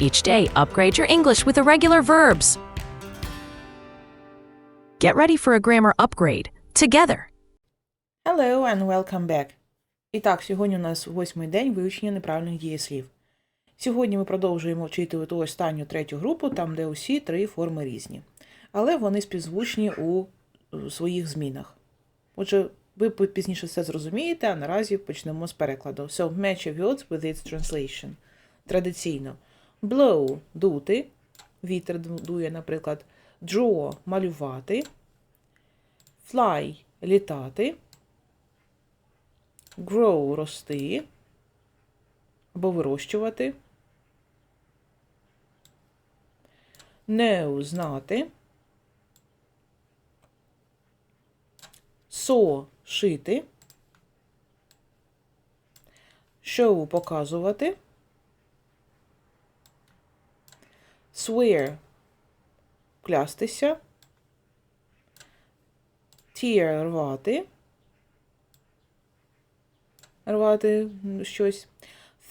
Each day, upgrade your English with irregular verbs. Get ready for a grammar upgrade together. Hello and welcome back. І так, сьогодні у нас восьмий день вивчення неправильних дієслів. Сьогодні ми продовжуємо вчити ту останню третю групу, там де усі три форми різні. Але вони співзвучні у е, своїх змінах. Отже, ви пізніше все зрозумієте, а наразі почнемо з перекладу. So, match your words with its translation. Традиційно. Blow – дути. Вітер ду- дує, наприклад. Draw – малювати. Fly – літати. Grow – рости або вирощувати. Know – знати. Sew – шити. Show – показувати. Swear – клястися. Tear – рвати рвати щось.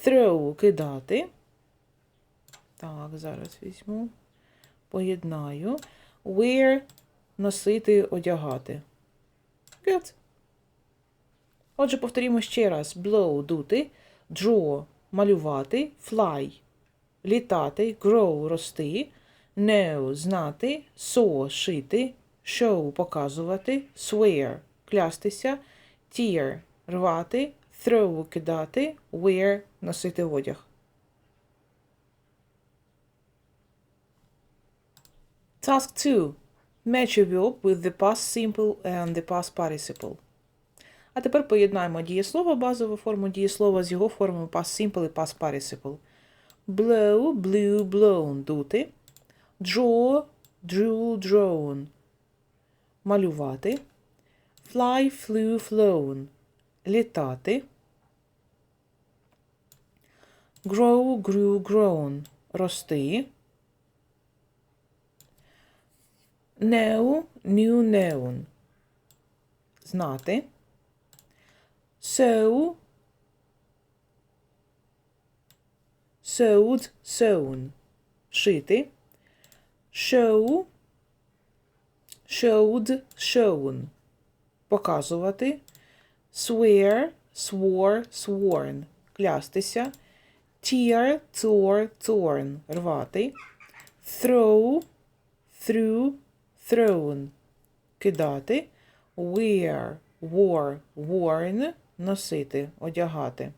Throw кидати. Так, зараз візьму. Поєднаю. Wear носити, одягати. Good. Отже, повторімо ще раз: blow дути, draw малювати, fly літати, grow рости, know знати, sew шити, show показувати, swear клястися, tear рвати, throw кидати, wear носити одяг. Task 2. Match a verb with the past simple and the past participle. А тепер поєднаємо дієслово, базову форму дієслова з його формою past simple і past participle. Blow, blew, blown – дути. Draw, drew, drawn – малювати. Fly, flew, flown – літати. Grow, grew, grown – рости. Know, knew, known – знати. Sew, sewed, sewn – шити. Show, showed, shown – показувати. Swear, swore, sworn – клястися. Tear, tore, torn – рвати. Throw, threw, thrown – кидати. Wear, wore, worn – носити, одягати.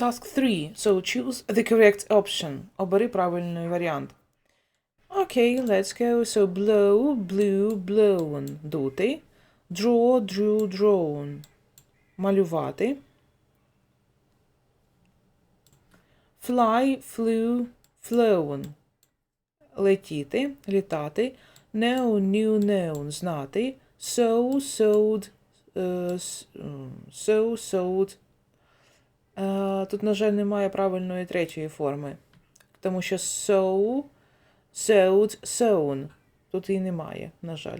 Task 3. So choose the correct option. Обери правильний варіант. Okay, let's go. So blow, blew, blown. Дути. Draw, drew, drawn. Малювати. Fly, flew, flown. Летіти, літати. Know, knew, known. Знати. Sew, sewed, е, с- м, sew, sewed. Е, Тут, на жаль, немає правильної третьої форми. Тому що sew, sewed, sewn. Тут її немає, на жаль.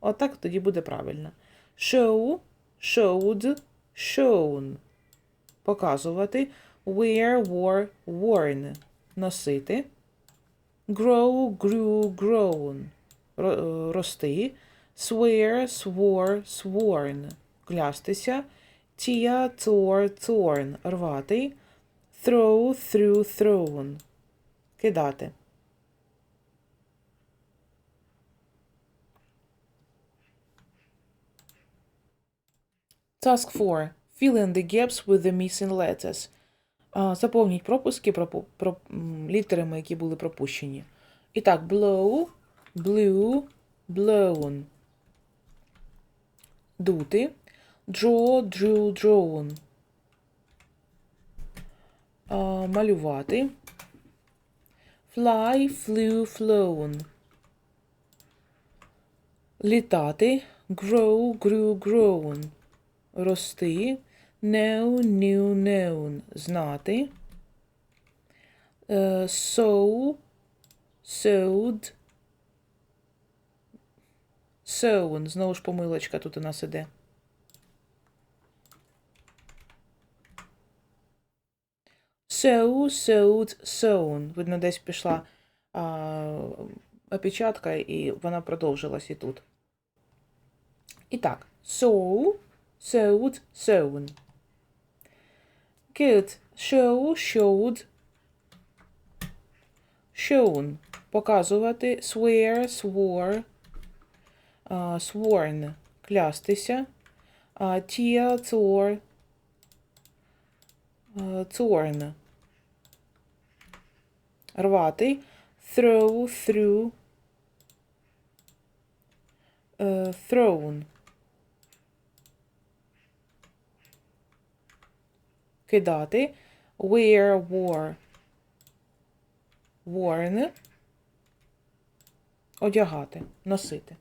Отак тоді буде правильно. Show, showed, shown. Показувати. Wear, wore, worn. Носити. Grow, grew, grown. Е, Рости. Swear, swore, sworn. Клястися. Tear, tore, torn. Рвати. Throw, threw, thrown. Кидати. Task 4. Fill in the gaps with the missing letters. Заповніть пропуски пропу- про, літерами, які були пропущені. І так, blow, blew, blown. Дути. Drew, drawn. А, малювати. Fly, flew, flown. Літати. Grow, grew, grown. Рости. Know, knew, known. Знати. Е, Sow, sewed. Sewn. Знову ж помилочка тут у нас іде. Sew, sewed, sewn. Видно, десь пішла а, опечатка, і вона продовжилась і тут. І так. Sew, sewed, sewn. Good. Show, showed, shown. Показувати. Swear, swore, а, sworn. Клястися. А, Tear, а, torn. Рвати. Throw, through, е, thrown. Кидати. Wear, wore. Worn. Одягати. Носити.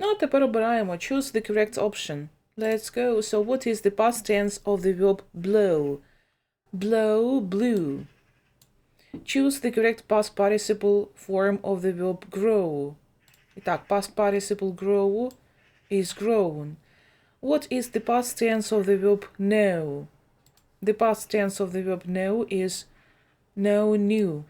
Ну, а тепер обираємо Choose the correct option. Let's go. So what is the past tense of the verb blow? Blow, blew. Choose the correct past participle form of the verb grow. Итак, past participle grow is grown. What is the past tense of the verb know? The past tense of the verb know is know knew.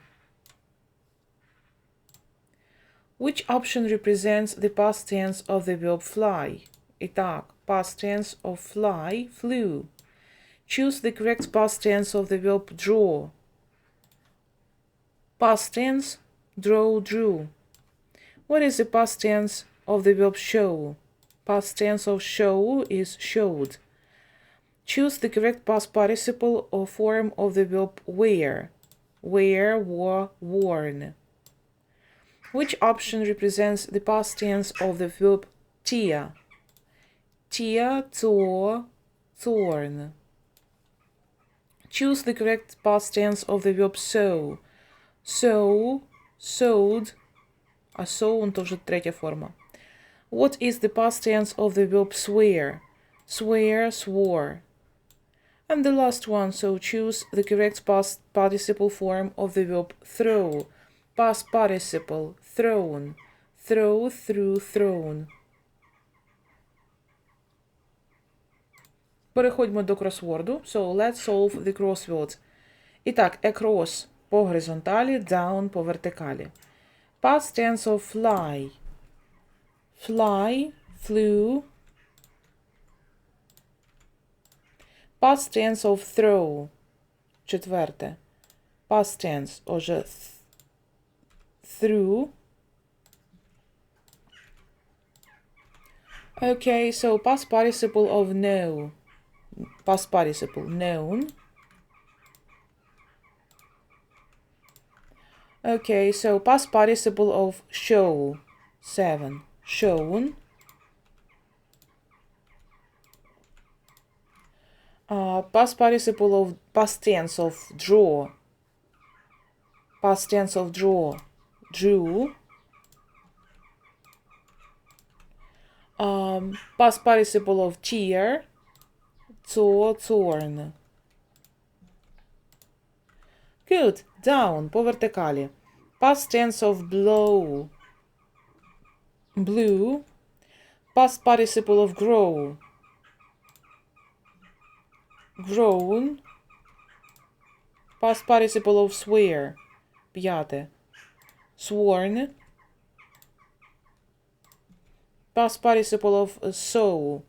Which option represents the past tense of the verb fly? Итак, past tense of fly, flew. Choose the correct past tense of the verb draw. Past tense, draw, drew. What is the past tense of the verb show? Past tense of show is showed. Choose the correct past participle or form of the verb wear. Wear, wore, worn. Which option represents the past tense of the verb tear? Tear, tore, torn. Choose the correct past tense of the verb sew. Sew, sewed, а sewn то вже третя форма. What is the past tense of the verb swear? Swear, swore. And the last one, so choose the correct past participle form of the verb throw. Past participle, thrown. Throw, through, thrown. Переходьмо до кросворду. So let's solve the crosswords. І так, across по горизонталі, down по вертикалі. Past tense of fly. Fly, flew. Past tense of throw. Четверте. Past tense, отже, th- through. Okay, so past participle of know. Past participle, known. Okay, so past participle of show. Seven. Shown. Uh, past participle of past tense of draw. Past tense of draw. Drew. Um, past participle of tear. Tore, torn. Good. Down. По вертикалі. Past tense of blow. Blew. Past participle of grow. Grown. Past participle of swear. П'яте. Sworn. Past participle of uh, sow.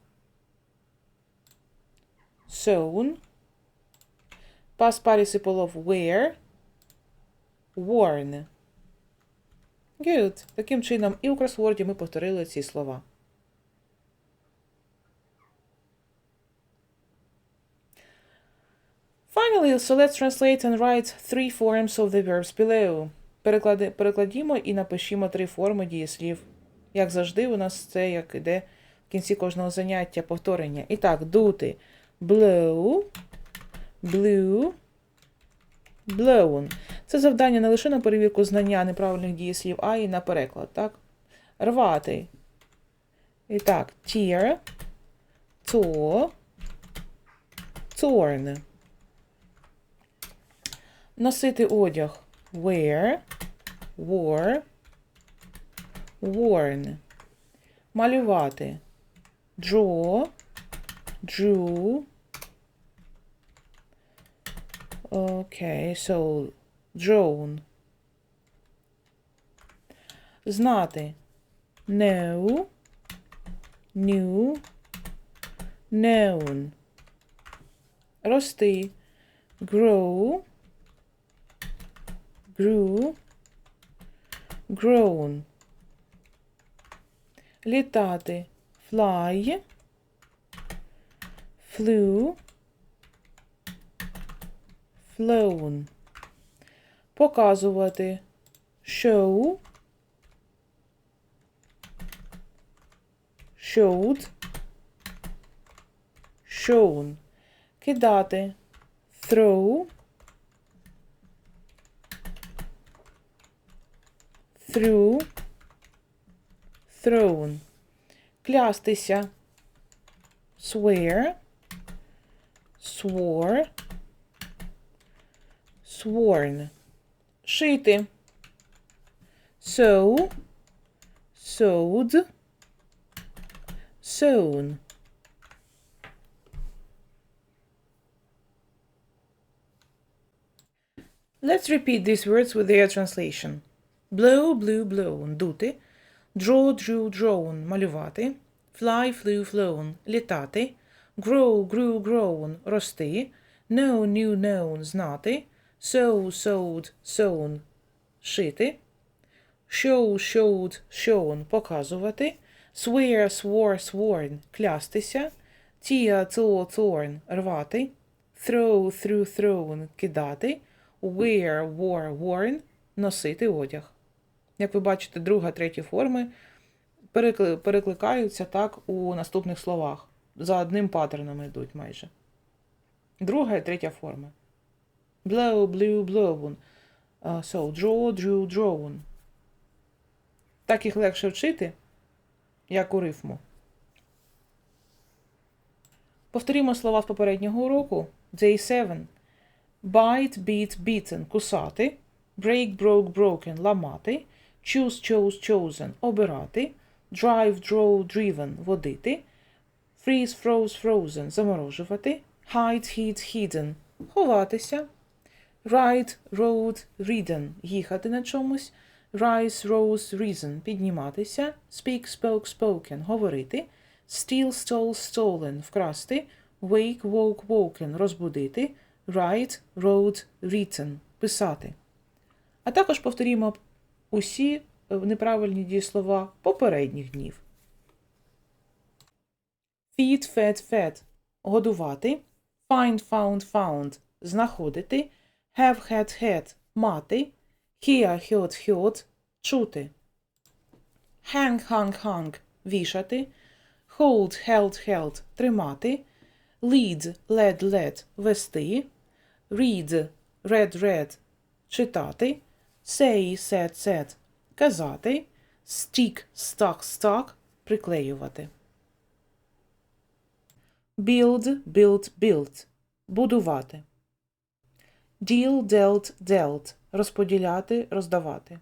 Sewn. Past participle of wear. Worn. Good. Таким чином, і у кросворді ми повторили ці слова. Finally, so let's translate and write three forms of the verbs below. Переклади, перекладімо і напишімо три форми дієслів. Як завжди, у нас це як іде в кінці кожного заняття повторення. І так, дути. Blow, blew, blown. Це завдання не лише на перевірку знання неправильних дієслів, а й на переклад, так? Рвати. І так, tear, tore, torn. Носити одяг wear, wore, worn. Малювати. Draw, drew. Okay, so drawn. Знати. Know, knew, known. Рости. Grow, grew, grown. Літати. Fly, flew, Flown. Показувати. Show, showed, shown. Кидати. Throw, through, thrown. Клястися. Swear, swore, sworn. Шити. Sew, sewed, sewn. Let's repeat these words with their translation. Blow, blew, blown – дути. Draw, drew, drawn – малювати. Fly, flew, flown – літати. Grow, grew, grown – рости. Know, knew, known – знати. Sew, sewed, sewn – шити. Show, showed, shown – показувати. Swear, swore, sworn – клястися. Tear, tore, torn – рвати. Throw, threw, thrown – кидати. Wear, wore, worn – носити одяг. Як ви бачите, друга, третя форми перекликаються так у наступних словах. За одним паттерном йдуть майже. Друга і третя форма. Blow, blew, blown. Uh, so, draw, drew, drawn. Так їх легше вчити, як у рифму. Повторімо слова з попереднього уроку. Day 7. Bite, beat, beaten – кусати. Break, broke, broken – ламати. Choose, chose, chosen – обирати. Drive, drove, driven – водити. Freeze, froze, frozen – заморожувати. Hide, hid, hidden – ховатися. Ride, rode, ridden – їхати на чомусь. Rise, rose, risen – підніматися. Speak, spoke, spoken – говорити. Steal, stole, stolen – вкрасти. Wake, woke, woken – розбудити. Write, wrote, written – писати. А також повторімо усі е, неправильні дієслова попередніх днів. Feed, fed, fed – годувати. Find, found, found – знаходити. Have, had, had – мати. Hear, heard, heard – чути. Hang, hung, hung – вішати. Hold, held, held – тримати. Lead, led, led – вести. Read, read, read – читати. Say, said, said – казати. Stick, stuck, stuck – приклеювати. Build, built, built – будувати. Deal, dealt, dealt – розподіляти, роздавати.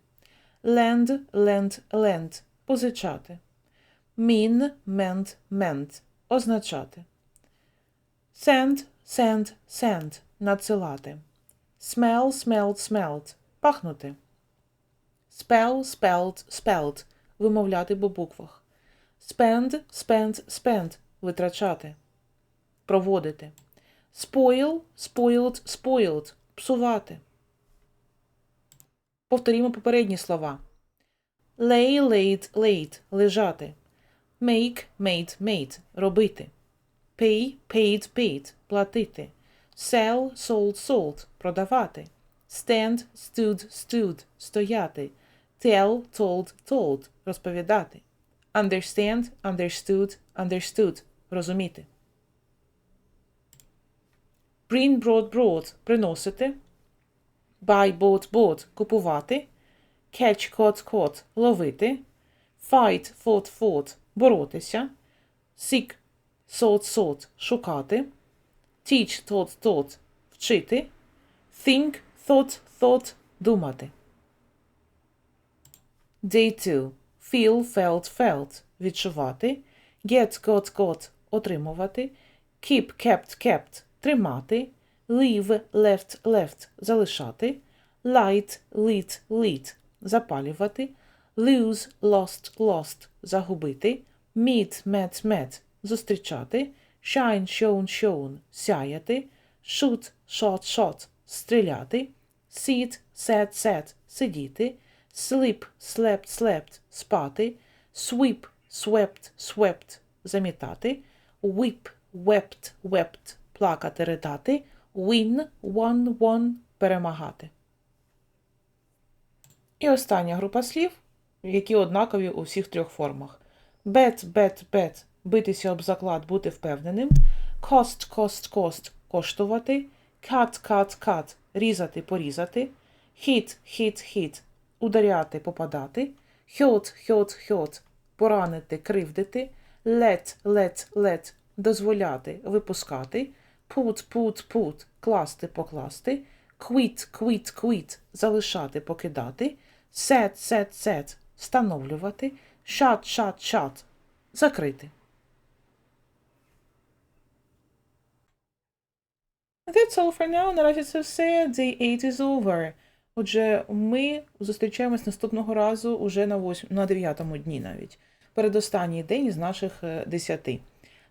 Lend, lent, lent – позичати. Mean, meant, meant – означати. Send, send, send – надсилати. Smell, smelled, smelled – пахнути. Spell, spelled, spelled – вимовляти по буквах. Spend, spent, spent – витрачати. Проводити. Spoil, spoiled, spoiled – псувати. Повторімо попередні слова. Lay, laid, laid – лежати. Make, made, made – робити. Pay, paid, paid – платити. Sell, sold, sold – продавати. Stand, stood, stood – стояти. Tell, told, told – розповідати. Understand, understood, understood – розуміти. Bring, brought, brought – приносити. Buy, bought, bought – купувати. Catch, caught, caught – ловити. Fight, fought, fought – боротися. Seek, sought, sought – шукати. Teach, taught, taught – вчити. Think, thought, thought – думати. Day 2. Feel, felt, felt – відчувати. Get, got, got – отримувати. Keep, kept, kept – тримати. Leave, left, left – залишати. Light, lit, lit – запалювати. Lose, lost, lost – загубити. Meet, met, met – зустрічати. Shine, shone, shown – сяяти. Shoot, shot, shot – стріляти. Sit, sat, sat – сидіти. Sleep, slept, slept – спати. Sweep, swept, swept – замітати. Weep, wept, wept – плакати, ридати. Win, won, won – перемагати. І остання група слів, які однакові у всіх трьох формах. Bet, bet, bet – битися об заклад, бути впевненим. Cost, cost, cost – коштувати. Cut, cut, cut – різати, порізати. Hit, hit, hit – ударяти, попадати. Hurt, hurt, hurt – поранити, кривдити. Let, let, let – дозволяти, випускати. Put, put, put – класти, покласти. Quit, quit, quit – залишати, покидати. Set, set, set – встановлювати. Shut, shut, shut – закрити. That's all for now. Наразі це все. Day 8 is over. Отже, ми зустрічаємось наступного разу уже на, 8, на 9 дні навіть. Передостанній день із наших е, 10.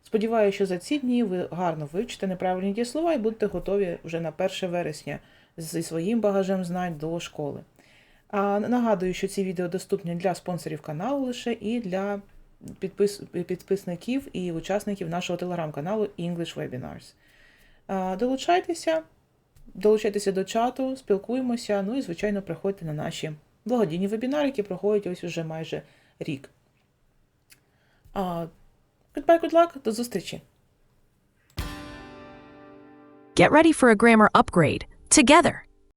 Сподіваюся, що за ці дні ви гарно вивчите неправильні дієслова і будете готові вже на 1 вересня зі своїм багажем знань до школи. А нагадую, що ці відео доступні для спонсорів каналу лише і для підпис... підписників і учасників нашого телеграм-каналу English Webinars. Долучайтеся, долучайтеся до чату, спілкуємося, ну і, звичайно, приходьте на наші благодійні вебінари, які проходять ось уже майже рік. Goodbye, good luck, до зустрічі! Get ready for a grammar upgrade together.